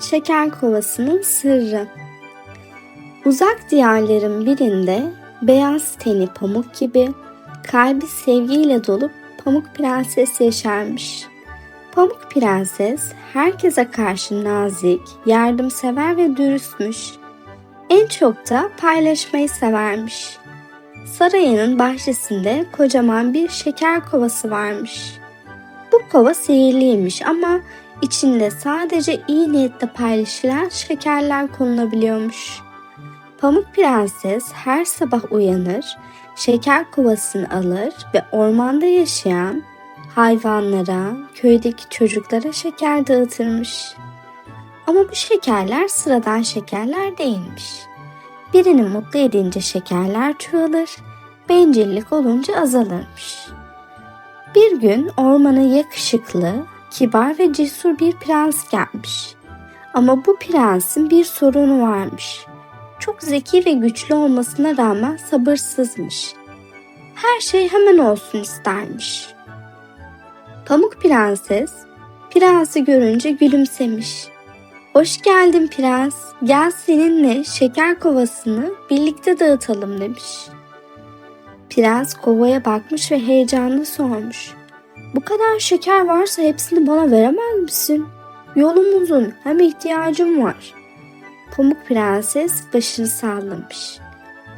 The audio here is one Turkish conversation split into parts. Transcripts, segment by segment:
Şeker Kovası'nın Sırrı Uzak diyarların birinde beyaz teni pamuk gibi, kalbi sevgiyle dolup Pamuk Prenses yaşarmış. Pamuk Prenses herkese karşı nazik, yardımsever ve dürüstmüş. En çok da paylaşmayı severmiş. Sarayının bahçesinde kocaman bir şeker kovası varmış. Bu kova sihirliymiş ama içinde sadece iyi niyetle paylaşılan şekerler konulabiliyormuş. Pamuk Prenses her sabah uyanır, şeker kovasını alır ve ormanda yaşayan hayvanlara, köydeki çocuklara şeker dağıtırmış. Ama bu şekerler sıradan şekerler değilmiş. Birini mutlu edince şekerler çoğalır, bencillik olunca azalırmış. Bir gün ormana yakışıklı, kibar ve cesur bir prens gelmiş. Ama bu prensin bir sorunu varmış. Çok zeki ve güçlü olmasına rağmen sabırsızmış. Her şey hemen olsun istermiş. Pamuk Prenses, prensi görünce gülümsemiş. Hoş geldin prens, gel seninle şeker kovasını birlikte dağıtalım demiş. Prens kovaya bakmış ve heyecanlı sormuş. Bu kadar şeker varsa hepsini bana veremez misin? Yolum uzun, hem ihtiyacım var. Pamuk Prenses başını sallamış.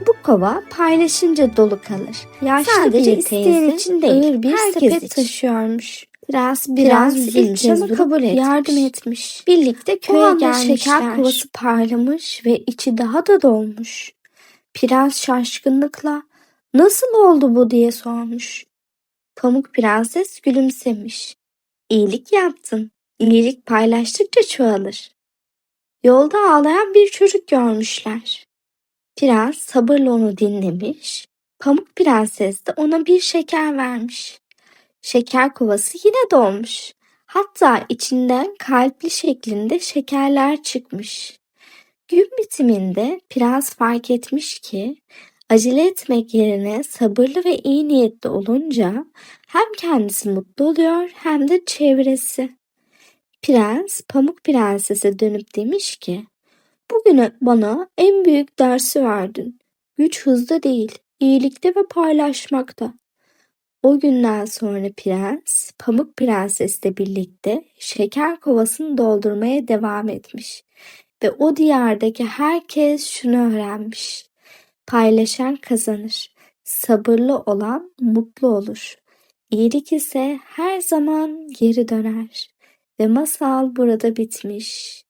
Bu kova paylaşınca dolu kalır. Yaşlı Sadece bir isteyen teyze için değil, ağır bir herkes sepet için. taşıyormuş. Prens biraz Prens kez durup kabul etmiş. yardım etmiş. Birlikte O köye anda gelmişler. Şeker kovası parlamış ve içi daha da dolmuş. Prens şaşkınlıkla nasıl oldu bu diye sormuş. Pamuk Prenses gülümsemiş. İyilik yaptın. İyilik paylaştıkça çoğalır. Yolda ağlayan bir çocuk görmüşler. Prens sabırla onu dinlemiş. Pamuk Prenses de ona bir şeker vermiş. Şeker kovası yine dolmuş. Hatta içinden kalpli şeklinde şekerler çıkmış. Gün bitiminde prens fark etmiş ki acele etmek yerine sabırlı ve iyi niyetli olunca hem kendisi mutlu oluyor hem de çevresi. Prens Pamuk Prenses'e dönüp demiş ki Bugün bana en büyük dersi verdin. Güç hızda değil, iyilikte ve paylaşmakta. O günden sonra prens, Pamuk Prenses'le birlikte şeker kovasını doldurmaya devam etmiş. Ve o diyardaki herkes şunu öğrenmiş. Paylaşan kazanır. Sabırlı olan mutlu olur. İyilik ise her zaman geri döner. Ve masal burada bitmiş.